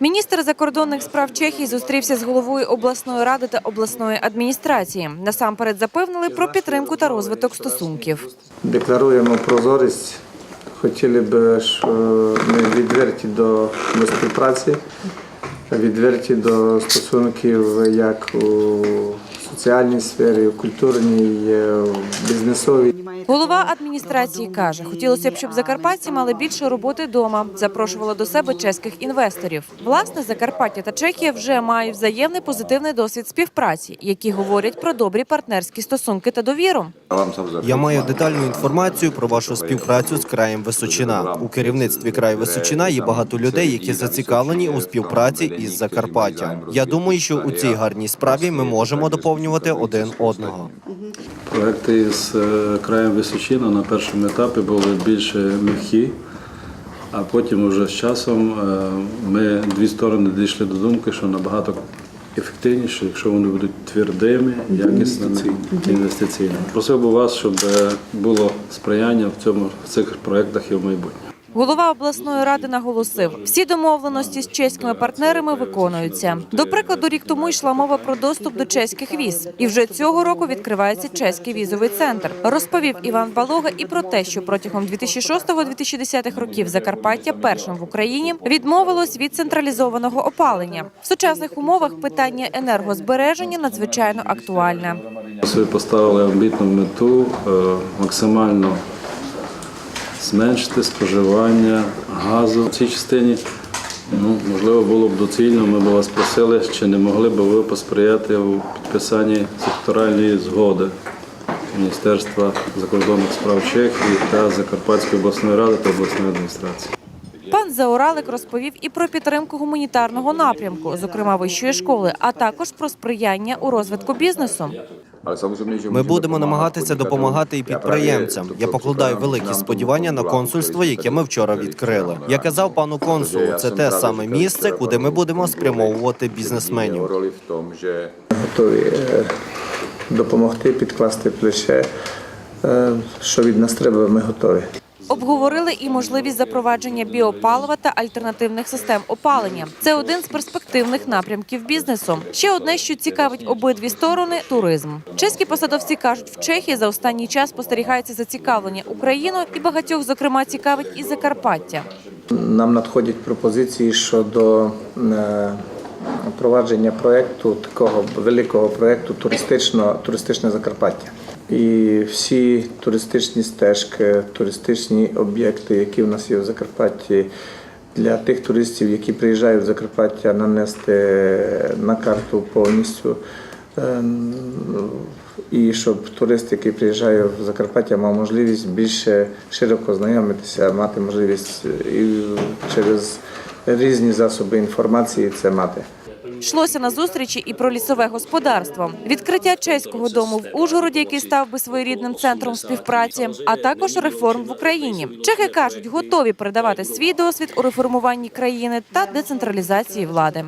Міністр закордонних справ Чехії зустрівся з головою обласної ради та обласної адміністрації. Насамперед запевнили про підтримку та розвиток стосунків. Декларуємо прозорість. Хотіли б, що ми відверті до, до співпраці, відверті до стосунків як у соціальній сфері, у культурній, бізнесовій. Голова адміністрації каже, хотілося б, щоб закарпатці мали більше роботи вдома. Запрошувала до себе чеських інвесторів. Власне, Закарпаття та Чехія вже мають взаємний позитивний досвід співпраці, які говорять про добрі партнерські стосунки та довіру. Я маю детальну інформацію про вашу співпрацю з краєм Височина. У керівництві краю Височина є багато людей, які зацікавлені у співпраці із Закарпаттям. Я думаю, що у цій гарній справі ми можемо доповнювати один одного. Проекти з е, краєм Височина на першому етапі були більше м'які, а потім вже з часом е, ми дві сторони дійшли до думки, що набагато ефективніше, якщо вони будуть твердими, якісними, інвестиційними. Просив би вас, щоб е, було сприяння в цьому в цих проєктах і в майбутньому. Голова обласної ради наголосив, всі домовленості з чеськими партнерами виконуються. До прикладу, рік тому йшла мова про доступ до чеських віз, і вже цього року відкривається чеський візовий центр. Розповів Іван Балога і про те, що протягом 2006-2010 років Закарпаття першим в Україні відмовилось від централізованого опалення. В сучасних умовах питання енергозбереження надзвичайно актуальне. Собі поставили амбітну мету е, максимально зменшити споживання газу в цій частині. Ну, можливо, було б доцільно, ми б вас просили, чи не могли б ви посприяти у підписанні секторальної згоди Міністерства закордонних справ Чехії та Закарпатської обласної ради та обласної адміністрації. Пан Заоралик розповів і про підтримку гуманітарного напрямку, зокрема вищої школи, а також про сприяння у розвитку бізнесу. Ми будемо намагатися допомагати і підприємцям. Я покладаю великі сподівання на консульство, яке ми вчора відкрили. Я казав пану консулу, це те саме місце, куди ми будемо спрямовувати бізнесменів. Готові е, допомогти, підкласти плече. Е, Що від нас треба, ми готові. Обговорили і можливість запровадження біопалива та альтернативних систем опалення. Це один з перспективних напрямків бізнесу. Ще одне, що цікавить обидві сторони туризм. Чеські посадовці кажуть, в Чехії за останній час спостерігається зацікавлення Україною і багатьох, зокрема, цікавить і Закарпаття. Нам надходять пропозиції щодо е, провадження проєкту, такого великого проєкту туристично, туристичне Закарпаття. І всі туристичні стежки, туристичні об'єкти, які в нас є в Закарпатті, для тих туристів, які приїжджають в Закарпаття, нанести на карту повністю. Е, І щоб турист, який приїжджає в Закарпаття, мав можливість більше широко знайомитися, мати можливість і через різні засоби інформації це мати. Йшлося на зустрічі і про лісове господарство, відкриття чеського дому в Ужгороді, який став би своєрідним центром співпраці, а також реформ в Україні. Чехи кажуть, готові передавати свій досвід у реформуванні країни та децентралізації влади.